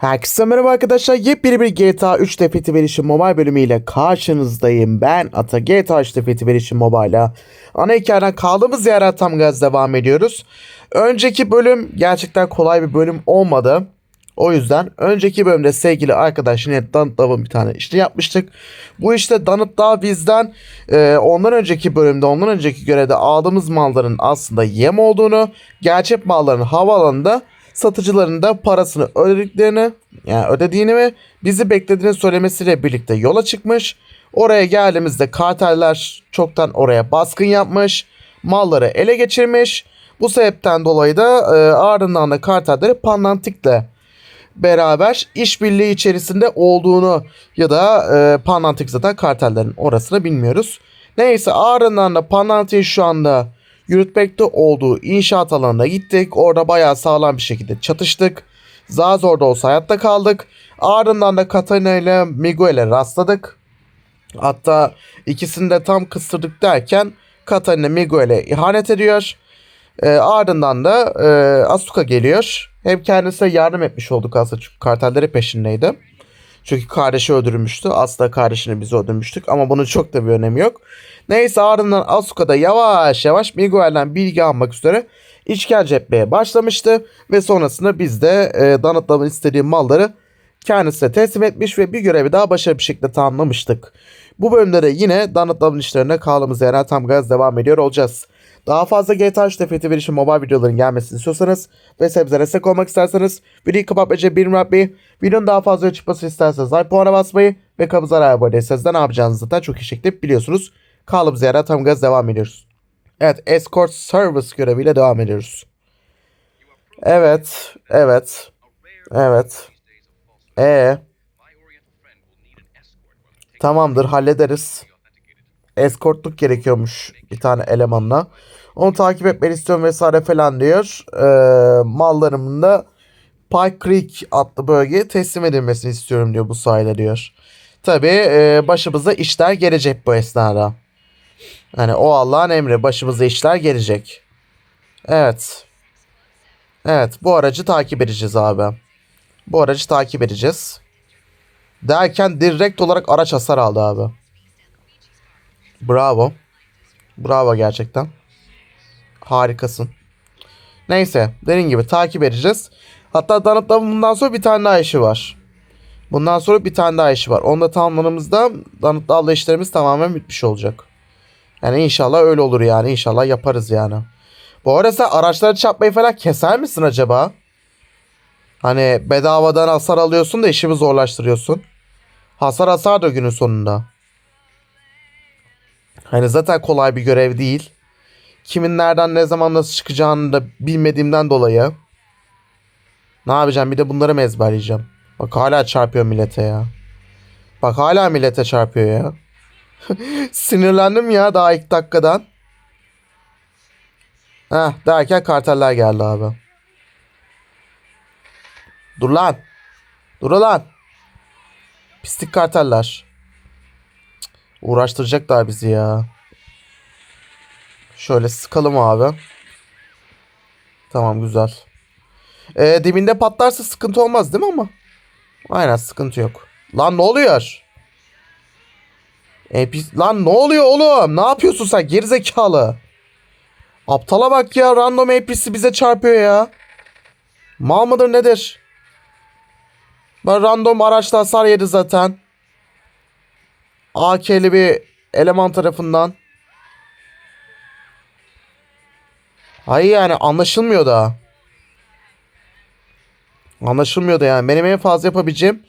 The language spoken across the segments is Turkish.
Herkese merhaba arkadaşlar. Yepyeni bir GTA 3 Defeti Verişim Mobile bölümüyle karşınızdayım. Ben Ata GTA 3 Defeti Verişim Mobile'la ana hikayeden kaldığımız yere tam gaz devam ediyoruz. Önceki bölüm gerçekten kolay bir bölüm olmadı. O yüzden önceki bölümde sevgili arkadaş yine Donut Daw'ın bir tane işini yapmıştık. Bu işte Donut Daw bizden e, ondan önceki bölümde ondan önceki görevde aldığımız malların aslında yem olduğunu, gerçek malların havaalanında satıcıların da parasını ödediklerini yani ödediğini ve bizi beklediğini söylemesiyle birlikte yola çıkmış. Oraya geldiğimizde karteller çoktan oraya baskın yapmış. Malları ele geçirmiş. Bu sebepten dolayı da e, ardından da kartelleri Panlantik'le beraber işbirliği içerisinde olduğunu ya da e, Panlantik zaten kartellerin orasını bilmiyoruz. Neyse ardından da Panlantik'in şu anda yürütmekte olduğu inşaat alanına gittik. Orada bayağı sağlam bir şekilde çatıştık. Zar zor da olsa hayatta kaldık. Ardından da Katarina ile Miguel'e rastladık. Hatta ikisini de tam kıstırdık derken Katarina Miguel'e ihanet ediyor. E, ardından da e, Asuka geliyor. Hem kendisine yardım etmiş olduk aslında çünkü kartelleri peşindeydi. Çünkü kardeşi öldürülmüştü. Aslında kardeşini biz öldürmüştük ama bunun çok da bir önemi yok. Neyse ardından Asuka da yavaş yavaş Miguel'den bilgi almak üzere işkence etmeye başlamıştı. Ve sonrasında biz de e, Donut'ların istediği malları kendisine teslim etmiş ve bir görevi daha başarılı bir şekilde tamamlamıştık. Bu bölümde de yine Donut'ların işlerine kaldığımız yerden tam gaz devam ediyor olacağız. Daha fazla GTA 3 defeti verişim mobile videoların gelmesini istiyorsanız ve sebze destek olmak isterseniz videoyu kapatmayacak bir yapmayı, videonun daha fazla çıkmasını isterseniz like puana basmayı ve kabıza abone değilseniz de ne yapacağınızı da çok iyi şekilde biliyorsunuz. Kaldığımız yerden tam gaz devam ediyoruz. Evet Escort Service göreviyle devam ediyoruz. Evet, evet, evet. E Tamamdır hallederiz. Eskortluk gerekiyormuş bir tane elemanla. Onu takip etmeni istiyorum vesaire falan diyor. Ee, mallarımın da Pike Creek adlı bölgeye teslim edilmesini istiyorum diyor bu sayede diyor. Tabii e, başımıza işler gelecek bu esnada. Yani o Allah'ın emri başımıza işler gelecek. Evet. Evet bu aracı takip edeceğiz abi. Bu aracı takip edeceğiz. Derken direkt olarak araç hasar aldı abi. Bravo. Bravo gerçekten. Harikasın. Neyse dediğim gibi takip edeceğiz. Hatta Donut'la bundan sonra bir tane daha işi var. Bundan sonra bir tane daha işi var. Onu da tamamladığımızda Donut'la işlerimiz tamamen bitmiş olacak. Yani inşallah öyle olur yani. İnşallah yaparız yani. Bu arada sen araçları çarpmayı falan keser misin acaba? Hani bedavadan hasar alıyorsun da işimi zorlaştırıyorsun. Hasar hasar da günün sonunda. Hani zaten kolay bir görev değil. Kimin nereden ne zaman nasıl çıkacağını da bilmediğimden dolayı. Ne yapacağım bir de bunları mı ezberleyeceğim? Bak hala çarpıyor millete ya. Bak hala millete çarpıyor ya. Sinirlendim ya daha ilk dakikadan. Heh derken karteller geldi abi. Dur lan. Dur lan. Pislik karteller. Cık, Uğraştıracaklar bizi ya. Şöyle sıkalım abi. Tamam güzel. Ee, dibinde patlarsa sıkıntı olmaz değil mi ama? Aynen sıkıntı yok. Lan ne oluyor? E, pis- lan ne oluyor oğlum? Ne yapıyorsun sen gerizekalı? Aptala bak ya random NPC bize çarpıyor ya. Mal mıdır nedir? Ben random araçta hasar yedi zaten. AK'li bir eleman tarafından. Hayır yani anlaşılmıyor da. Anlaşılmıyor da yani. Benim en fazla yapabileceğim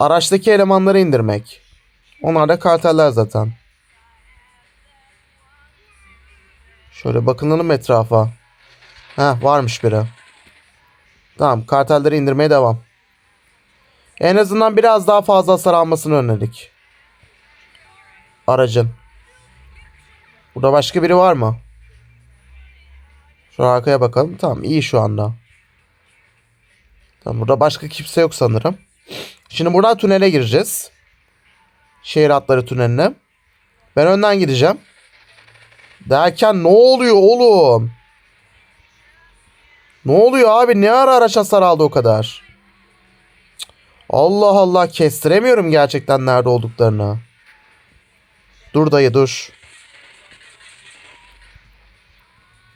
araçtaki elemanları indirmek. Onlar da karteller zaten. Şöyle bakınalım etrafa. Heh varmış biri. Tamam kartelleri indirmeye devam. En azından biraz daha fazla hasar almasını önledik. Aracın. Burada başka biri var mı? Şu arkaya bakalım. Tamam iyi şu anda. Tamam burada başka kimse yok sanırım. Şimdi buradan tünele gireceğiz. Şehir hatları tüneline. Ben önden gideceğim. Derken ne oluyor oğlum? Ne oluyor abi? Ne ara araç hasar aldı o kadar? Allah Allah kestiremiyorum gerçekten nerede olduklarını. Dur dayı dur.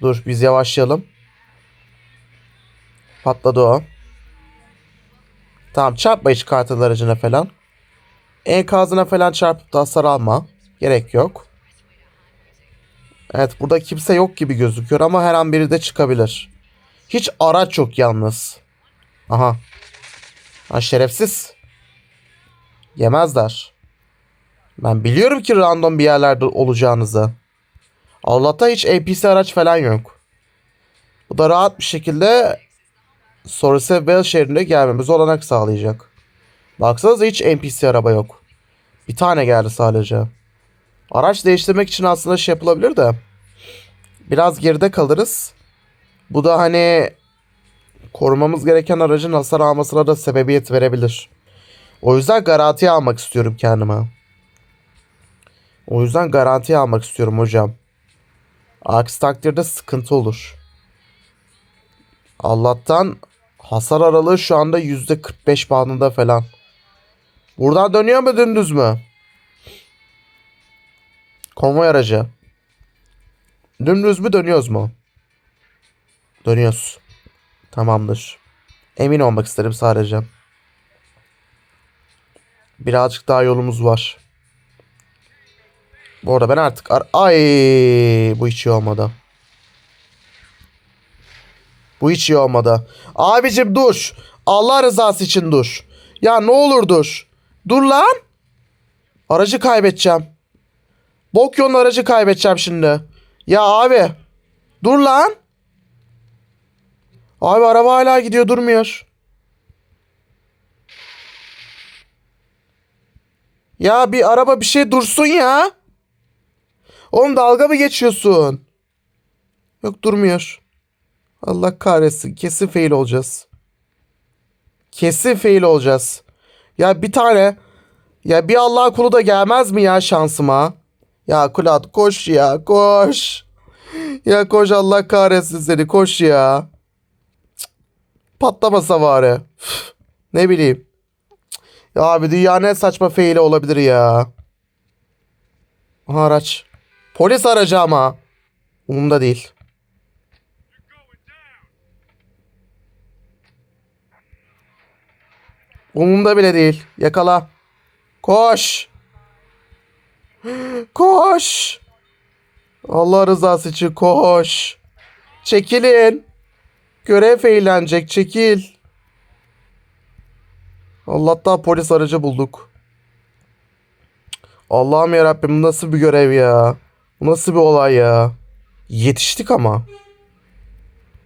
Dur biz yavaşlayalım. Patladı o. Tamam çarpma hiç kartıl aracına falan. Enkazına falan çarpıp da hasar alma. Gerek yok. Evet burada kimse yok gibi gözüküyor ama her an biri de çıkabilir. Hiç araç yok yalnız. Aha. Ha şerefsiz. Yemezler. Ben biliyorum ki random bir yerlerde olacağınızı. Allah'ta hiç NPC araç falan yok. Bu da rahat bir şekilde Soroseville şehrine gelmemize olanak sağlayacak. Baksanıza hiç NPC araba yok. Bir tane geldi sadece. Araç değiştirmek için aslında şey yapılabilir de. Biraz geride kalırız. Bu da hani korumamız gereken aracın hasar almasına da sebebiyet verebilir. O yüzden garantiye almak istiyorum kendime. O yüzden garantiye almak istiyorum hocam. Aksi takdirde sıkıntı olur. Allah'tan hasar aralığı şu anda %45 bandında falan. Buradan dönüyor mu dümdüz mü? Konvoy aracı. Dümdüz mü dönüyoruz mu? Dönüyoruz. Tamamdır. Emin olmak isterim sadece. Birazcık daha yolumuz var. Bu arada ben artık ar ay bu hiç iyi olmadı. Bu hiç iyi olmadı. Abicim dur. Allah rızası için dur. Ya ne olur dur. Dur lan. Aracı kaybedeceğim. Bok yolun aracı kaybedeceğim şimdi. Ya abi. Dur lan. Abi araba hala gidiyor durmuyor. Ya bir araba bir şey dursun ya. Oğlum dalga mı geçiyorsun? Yok durmuyor. Allah kahretsin. Kesin fail olacağız. Kesin fail olacağız. Ya bir tane ya bir Allah kulu da gelmez mi ya şansıma? Ya Kulat koş ya koş. Ya koş Allah kahretsin seni koş ya. Cık. Patlamasa bari. Üf, Ne bileyim. Ya abi dünyanın en saçma faili olabilir ya. Aha araç. Polis aracı ama. Umumda değil. Umumda bile değil. Yakala. Koş. Koş. Allah rızası için koş. Çekilin. Görev eğlenecek. Çekil. Allah'tan polis aracı bulduk. Allah'ım yarabbim bu nasıl bir görev ya? Bu nasıl bir olay ya? Yetiştik ama.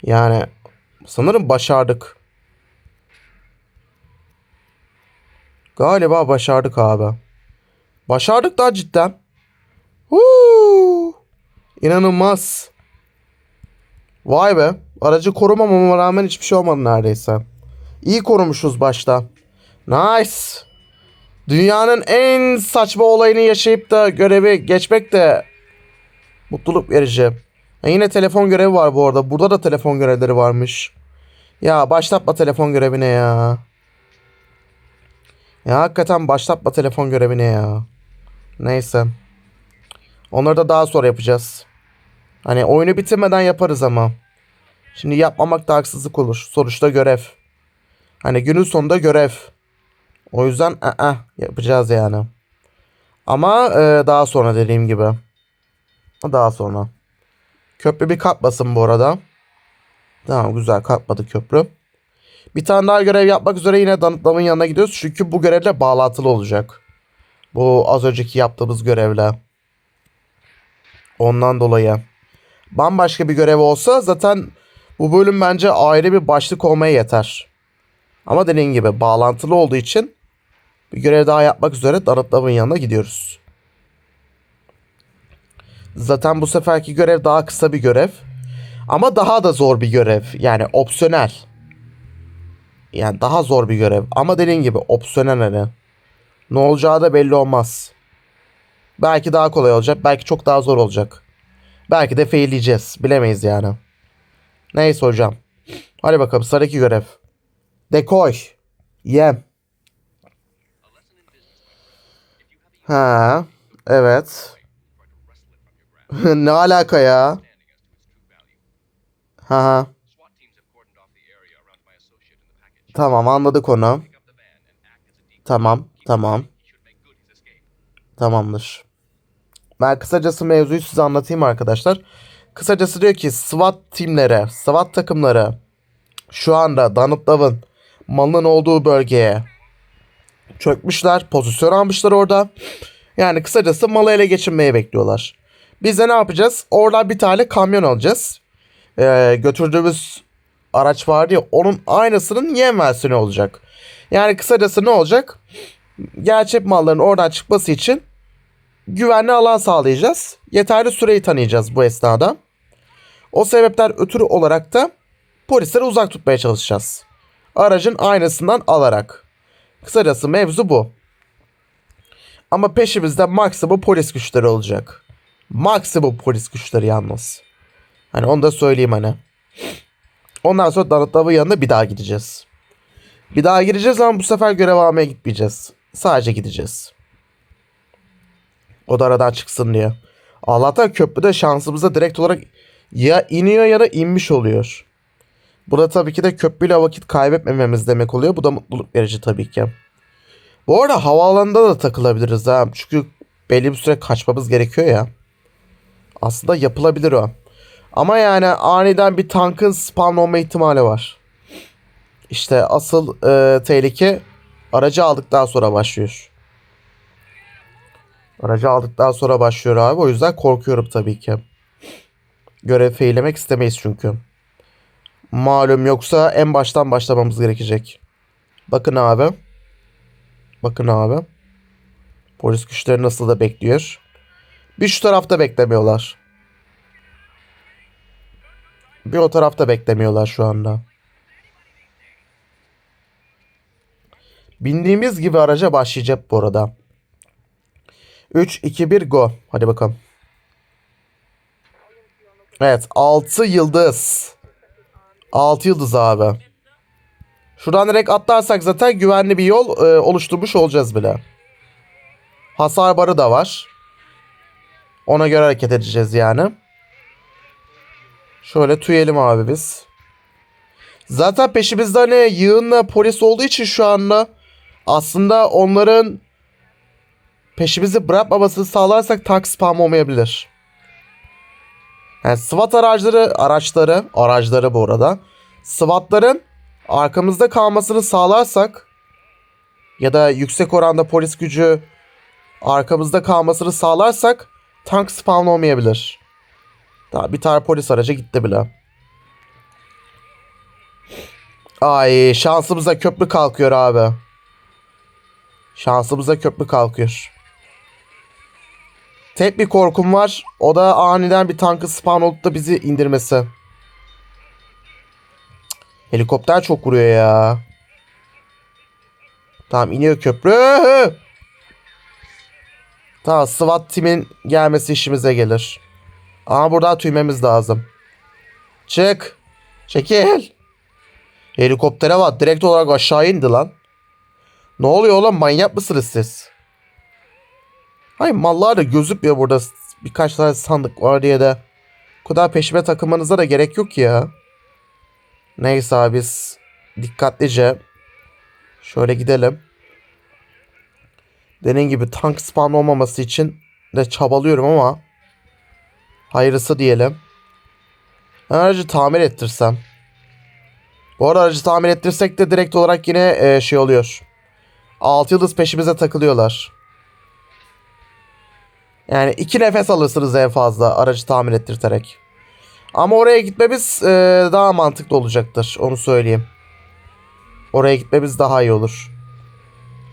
Yani sanırım başardık. Galiba başardık abi. Başardık da cidden. Huu! İnanılmaz. Vay be. Aracı korumamama rağmen hiçbir şey olmadı neredeyse. İyi korumuşuz başta. Nice. Dünyanın en saçma olayını yaşayıp da görevi geçmek de mutluluk verici. Ha, yine telefon görevi var bu arada. Burada da telefon görevleri varmış. Ya başlatma telefon görevine ya. Ya hakikaten başlatma telefon görevine ya. Neyse. Onları da daha sonra yapacağız. Hani oyunu bitirmeden yaparız ama. Şimdi yapmamak da haksızlık olur. Sonuçta görev. Hani günün sonunda görev. O yüzden ı yapacağız yani. Ama e, daha sonra dediğim gibi. Daha sonra. Köprü bir katmasın bu arada. Tamam güzel katmadı köprü. Bir tane daha görev yapmak üzere yine danıtlamın yanına gidiyoruz. Çünkü bu görevle bağlantılı olacak. Bu az önceki yaptığımız görevle. Ondan dolayı. Bambaşka bir görev olsa zaten bu bölüm bence ayrı bir başlık olmaya yeter. Ama dediğim gibi bağlantılı olduğu için bir görev daha yapmak üzere danıtlamın yanına gidiyoruz. Zaten bu seferki görev daha kısa bir görev. Ama daha da zor bir görev. Yani opsiyonel. Yani daha zor bir görev. Ama dediğin gibi opsiyonel hani. Ne olacağı da belli olmaz. Belki daha kolay olacak. Belki çok daha zor olacak. Belki de failleyeceğiz. Bilemeyiz yani. Neyse hocam. Hadi bakalım sıradaki görev. Dekoy. Yem. Ha, evet. ne alaka ya? Ha ha. Tamam anladık onu. Tamam, tamam. Tamamdır. Ben kısacası mevzuyu size anlatayım arkadaşlar. Kısacası diyor ki SWAT timlere, SWAT takımları şu anda Donald Love'ın malının olduğu bölgeye çökmüşler. Pozisyon almışlar orada. Yani kısacası malı ele geçirmeye bekliyorlar. Biz de ne yapacağız? Oradan bir tane kamyon alacağız. Ee, götürdüğümüz araç vardı ya onun aynısının yem versiyonu olacak. Yani kısacası ne olacak? Gerçek malların oradan çıkması için güvenli alan sağlayacağız. Yeterli süreyi tanıyacağız bu esnada. O sebepler ötürü olarak da polisleri uzak tutmaya çalışacağız. Aracın aynasından alarak. Kısacası mevzu bu. Ama peşimizde maksimum polis güçleri olacak. Maksimum polis güçleri yalnız. Hani onu da söyleyeyim hani. Ondan sonra Danıtlav'ın yanına bir daha gideceğiz. Bir daha gideceğiz ama bu sefer görev almaya gitmeyeceğiz. Sadece gideceğiz. O da aradan çıksın diye. Allah'tan köprüde şansımıza direkt olarak ya iniyor ya da inmiş oluyor. Bu da tabii ki de köprüyle vakit kaybetmememiz demek oluyor. Bu da mutluluk verici tabii ki. Bu arada havaalanında da takılabiliriz ha. Çünkü belli bir süre kaçmamız gerekiyor ya. Aslında yapılabilir o. Ama yani aniden bir tankın spawn olma ihtimali var. İşte asıl e, tehlike aracı aldıktan sonra başlıyor. Aracı aldıktan sonra başlıyor abi. O yüzden korkuyorum tabii ki. Görev feylemek istemeyiz çünkü. Malum yoksa en baştan başlamamız gerekecek. Bakın abi. Bakın abi. Polis güçleri nasıl da bekliyor. Bir şu tarafta beklemiyorlar. Bir o tarafta beklemiyorlar şu anda. Bindiğimiz gibi araca başlayacak bu arada. 3, 2, 1 go. Hadi bakalım. Evet 6 yıldız. 6 yıldız abi. Şuradan direkt atlarsak zaten güvenli bir yol e, oluşturmuş olacağız bile. Hasar barı da var. Ona göre hareket edeceğiz yani. Şöyle tüyelim abi biz. Zaten peşimizde hani yığınla polis olduğu için şu anda aslında onların peşimizi bırakmamasını sağlarsak tank spam olmayabilir. Yani SWAT araçları, araçları, araçları bu arada. SWAT'ların arkamızda kalmasını sağlarsak ya da yüksek oranda polis gücü arkamızda kalmasını sağlarsak tank spawn olmayabilir. Daha bir tane polis aracı gitti bile. Ay şansımıza köprü kalkıyor abi. Şansımıza köprü kalkıyor. Tek bir korkum var. O da aniden bir tankı spawn olup da bizi indirmesi. Helikopter çok vuruyor ya. Tamam iniyor köprü. Tamam SWAT timin gelmesi işimize gelir. Ama burada tüymemiz lazım. Çık. Çekil. Helikoptere bak direkt olarak aşağı indi lan. Ne oluyor oğlum manyak mısınız siz? Hayır mallar da gözükmüyor burada. Birkaç tane sandık var diye de. Kadar peşime takılmanıza da gerek yok ya. Neyse abi biz dikkatlice şöyle gidelim. Dediğim gibi tank spawn olmaması için de çabalıyorum ama hayırlısı diyelim. Ben aracı tamir ettirsem. Bu arada aracı tamir ettirsek de direkt olarak yine e, şey oluyor. 6 yıldız peşimize takılıyorlar. Yani iki nefes alırsınız en fazla aracı tamir ettirterek. Ama oraya gitmemiz e, daha mantıklı olacaktır. Onu söyleyeyim. Oraya gitmemiz daha iyi olur.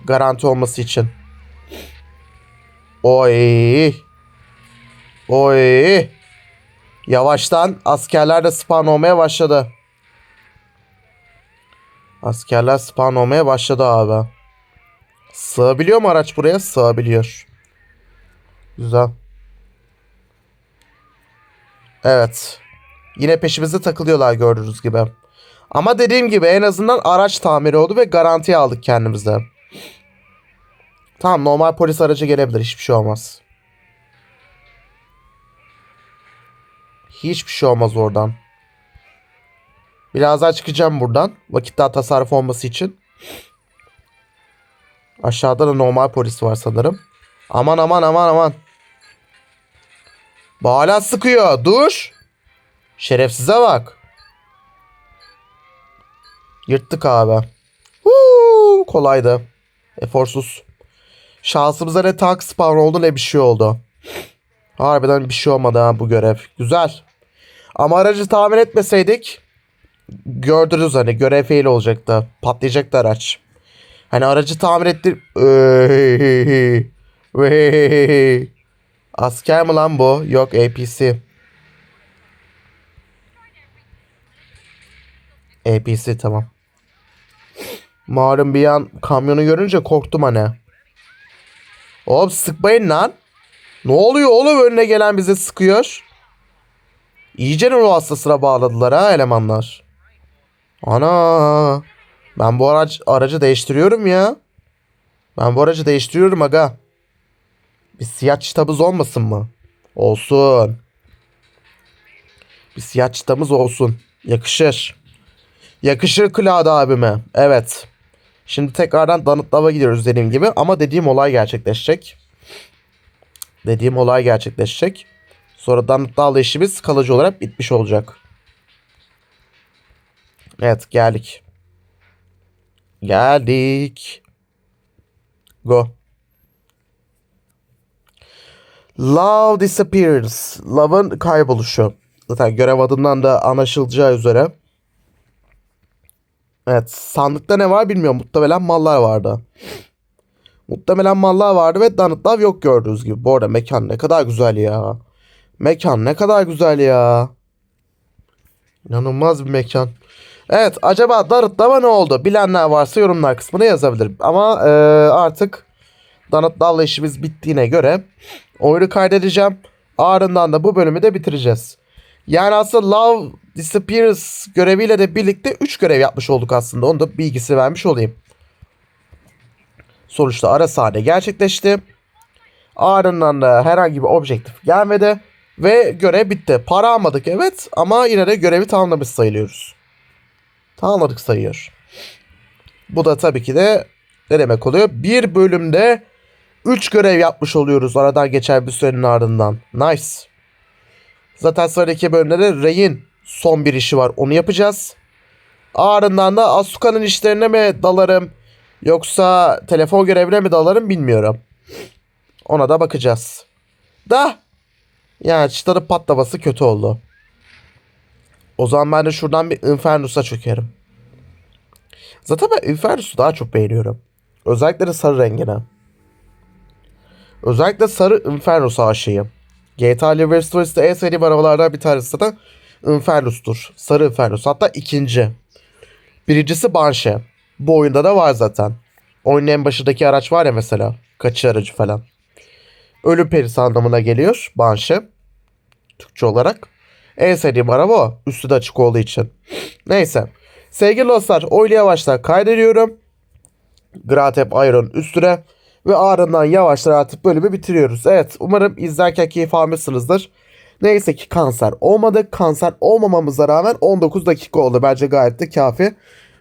Garanti olması için. Oy. Oy. Yavaştan askerler de spawn olmaya başladı. Askerler spawn olmaya başladı abi. Sığabiliyor mu araç buraya? Sığabiliyor. Güzel. Evet. Yine peşimize takılıyorlar gördüğünüz gibi. Ama dediğim gibi en azından araç tamiri oldu ve garantiye aldık kendimize. Tamam normal polis aracı gelebilir. Hiçbir şey olmaz. Hiçbir şey olmaz oradan. Biraz daha çıkacağım buradan. Vakit daha tasarruf olması için. Aşağıda da normal polis var sanırım. Aman aman aman aman. Hala sıkıyor. Dur. Şerefsize bak. Yırttık abi. Huu, kolaydı. Eforsuz. Şansımıza ne tank spawn oldu ne bir şey oldu. Harbiden bir şey olmadı ha bu görev. Güzel. Ama aracı tamir etmeseydik gördünüz hani görev fail olacaktı. Patlayacaktı araç. Hani aracı tamir ettir... Asker mi lan bu? Yok APC. APC tamam. Malum bir an kamyonu görünce korktum hani. Oğlum sıkmayın lan. Ne oluyor oğlum önüne gelen bize sıkıyor. İyice ruh hastasına bağladılar ha elemanlar. Ana. Ben bu araç aracı değiştiriyorum ya. Ben bu aracı değiştiriyorum aga. Bir siyah çıtamız olmasın mı? Olsun. Bir siyah çıtamız olsun. Yakışır. Yakışır Cloud abime. Evet. Şimdi tekrardan Danıtlava gidiyoruz dediğim gibi. Ama dediğim olay gerçekleşecek. Dediğim olay gerçekleşecek. Sonra Danıtlava işimiz kalıcı olarak bitmiş olacak. Evet geldik. Geldik. Go. Love disappearance. Love'ın kayboluşu. Zaten görev adından da anlaşılacağı üzere. Evet sandıkta ne var bilmiyorum. Muhtemelen mallar vardı. Muhtemelen mallar vardı ve Love yok gördüğünüz gibi. Bu arada mekan ne kadar güzel ya. Mekan ne kadar güzel ya. İnanılmaz bir mekan. Evet acaba Love'a ne oldu? Bilenler varsa yorumlar kısmına yazabilir. Ama e, artık Donut Love'la işimiz bittiğine göre oyunu kaydedeceğim. Ardından da bu bölümü de bitireceğiz. Yani aslında Love Disappearance göreviyle de birlikte 3 görev yapmış olduk aslında. Onu da bilgisi vermiş olayım. Sonuçta ara sahne gerçekleşti. Ardından da herhangi bir objektif gelmedi. Ve görev bitti. Para almadık evet ama yine de görevi tamamlamış sayılıyoruz. Tamamladık sayıyor. Bu da tabii ki de ne demek oluyor? Bir bölümde 3 görev yapmış oluyoruz aradan geçen bir sürenin ardından. Nice. Zaten sıradaki bölümde de Rey'in son bir işi var. Onu yapacağız. Ardından da Asuka'nın işlerine mi dalarım yoksa telefon görevine mi dalarım bilmiyorum. Ona da bakacağız. Da yani çıtanın patlaması kötü oldu. O zaman ben de şuradan bir Infernus'a çökerim. Zaten ben Infernus'u daha çok beğeniyorum. Özellikle de sarı rengine. Özellikle sarı Infernus'a aşığım. GTA Stories'te en sevdiğim arabalardan bir tanesi de Infernus'tur. Sarı Infernus. Hatta ikinci. Birincisi Banshee. Bu oyunda da var zaten. Oyunun en başındaki araç var ya mesela. Kaçış aracı falan. Ölüm perisi anlamına geliyor Banshee. Türkçe olarak. En sevdiğim araba o. Üstü de açık olduğu için. Neyse. Sevgili dostlar oyunu yavaştan kaydediyorum. Gratep Iron üstüne. Ve ardından yavaştan artık bölümü bitiriyoruz. Evet umarım izlerken keyif almışsınızdır. Neyse ki kanser olmadı. Kanser olmamamıza rağmen 19 dakika oldu. Bence gayet de kafi.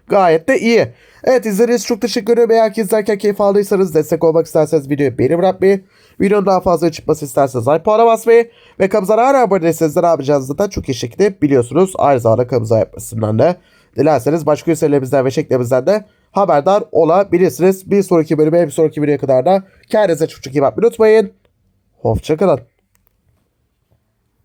Gayet de iyi. Evet izlediğiniz çok teşekkür ederim. Eğer ki izlerken keyif aldıysanız destek olmak isterseniz videoyu beğeni bırakmayı. Videonun daha fazla çıkması isterseniz like puana basmayı. Ve kanalımıza hala abone değilseniz de ne yapacağınızı da çok iyi şekilde biliyorsunuz. Aynı zamanda kanalımıza yapmasından da dilerseniz başka ülkelerimizden ve şeklerimizden de haberdar olabilirsiniz. Bir sonraki bölüme bir sonraki videoya kadar da kendinize çok çok iyi bakmayı unutmayın. Hoşçakalın.